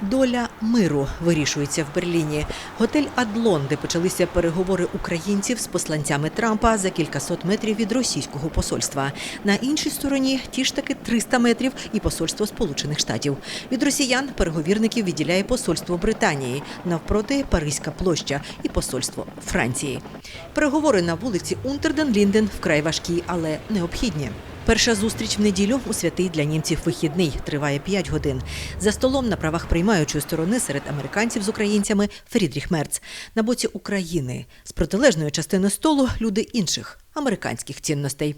Доля миру вирішується в Берліні. Готель Адлон, де почалися переговори українців з посланцями Трампа за кількасот метрів від російського посольства. На іншій стороні ті ж таки 300 метрів і посольство Сполучених Штатів. Від росіян переговірників відділяє посольство Британії, навпроти Паризька площа і посольство Франції. Переговори на вулиці Унтерден-Лінден вкрай важкі, але необхідні. Перша зустріч в неділю у святий для німців вихідний триває 5 годин. За столом на правах приймаючої сторони серед американців з українцями Фрідріх Мерц. На боці України з протилежної частини столу люди інших американських цінностей.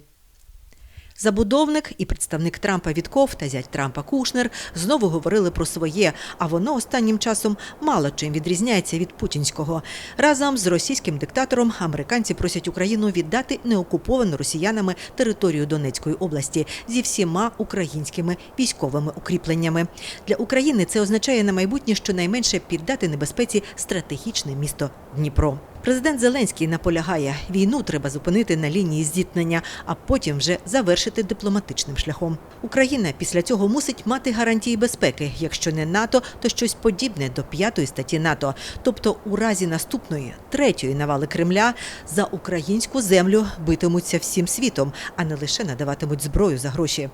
Забудовник і представник Трампа Вітков та зять Трампа Кушнер знову говорили про своє, а воно останнім часом мало чим відрізняється від путінського. Разом з російським диктатором американці просять Україну віддати неокуповану росіянами територію Донецької області зі всіма українськими військовими укріпленнями. Для України це означає на майбутнє щонайменше піддати небезпеці стратегічне місто Дніпро. Президент Зеленський наполягає, війну треба зупинити на лінії зіткнення, а потім вже завершити дипломатичним шляхом. Україна після цього мусить мати гарантії безпеки. Якщо не НАТО, то щось подібне до п'ятої статті НАТО. Тобто, у разі наступної третьої навали Кремля за українську землю битимуться всім світом, а не лише надаватимуть зброю за гроші.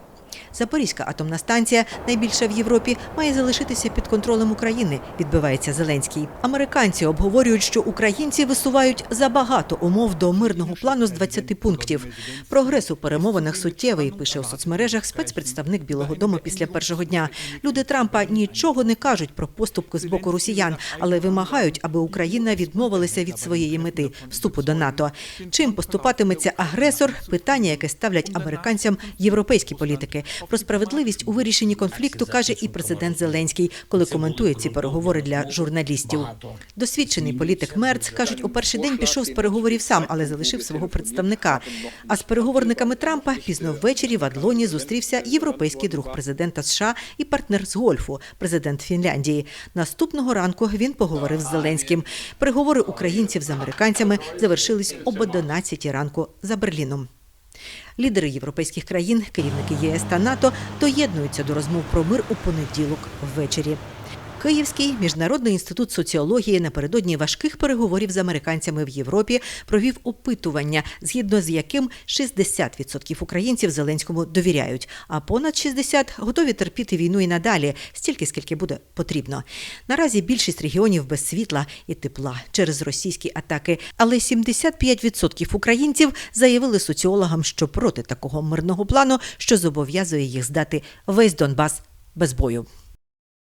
Запорізька атомна станція, найбільша в Європі, має залишитися під контролем України, відбивається Зеленський. Американці обговорюють, що українці висувають забагато умов до мирного плану з 20 пунктів. Прогрес у перемовинах суттєвий, пише у соцмережах спецпредставник Білого Дому після першого дня. Люди Трампа нічого не кажуть про поступки з боку росіян, але вимагають, аби Україна відмовилася від своєї мети вступу до НАТО. Чим поступатиметься агресор? Питання, яке ставлять американцям європейські політики. Про справедливість у вирішенні конфлікту каже і президент Зеленський, коли коментує ці переговори для журналістів. Досвідчений політик Мерц кажуть, у перший день пішов з переговорів сам, але залишив свого представника. А з переговорниками Трампа пізно ввечері в Адлоні зустрівся європейський друг президента США і партнер з гольфу, президент Фінляндії. Наступного ранку він поговорив з Зеленським. Переговори українців з американцями завершились об 11 ранку за Берліном. Лідери європейських країн, керівники ЄС та НАТО доєднуються до розмов про мир у понеділок ввечері. Київський міжнародний інститут соціології напередодні важких переговорів з американцями в Європі провів опитування, згідно з яким 60% українців Зеленському довіряють, а понад 60% готові терпіти війну і надалі, стільки скільки буде потрібно. Наразі більшість регіонів без світла і тепла через російські атаки, але 75% українців заявили соціологам, що проти такого мирного плану, що зобов'язує їх здати весь Донбас без бою.